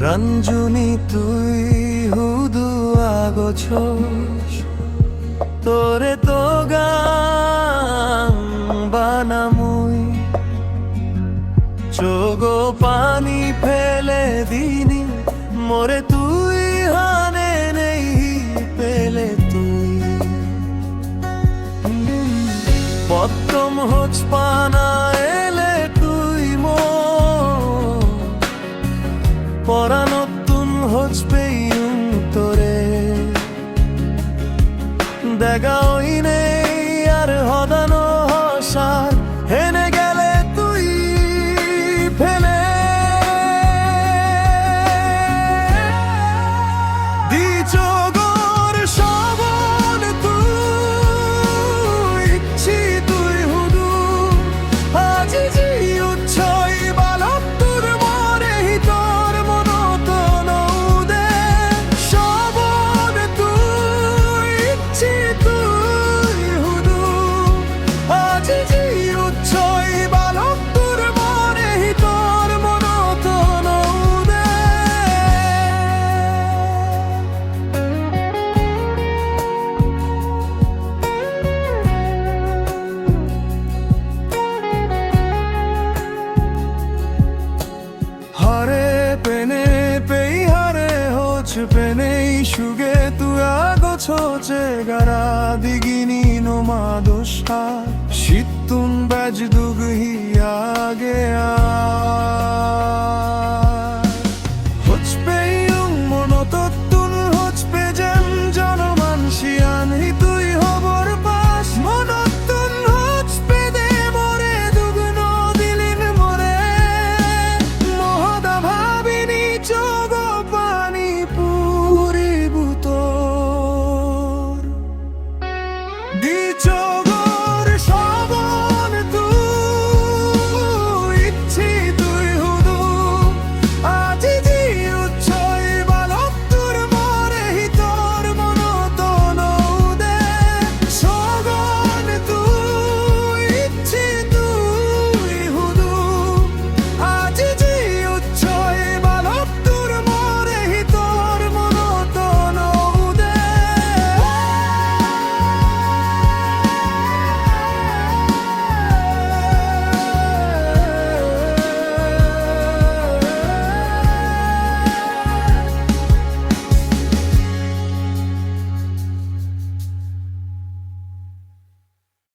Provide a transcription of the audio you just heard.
রঞ্জুনি, তুই হুদু আগছস। তোরে তো গান বানামুই। চোগো পানি ফেলে দিনি, মোরে তুই হানে নেই পেলে তুই। পদ্ম হোচ পানা I go. পেনে পেই হারে হোচ পেনে সুগে তুয়া আগছ গারা দিগিনি নোমা দোষা। শীতুন বাজ দুগ হি আগে আ 你就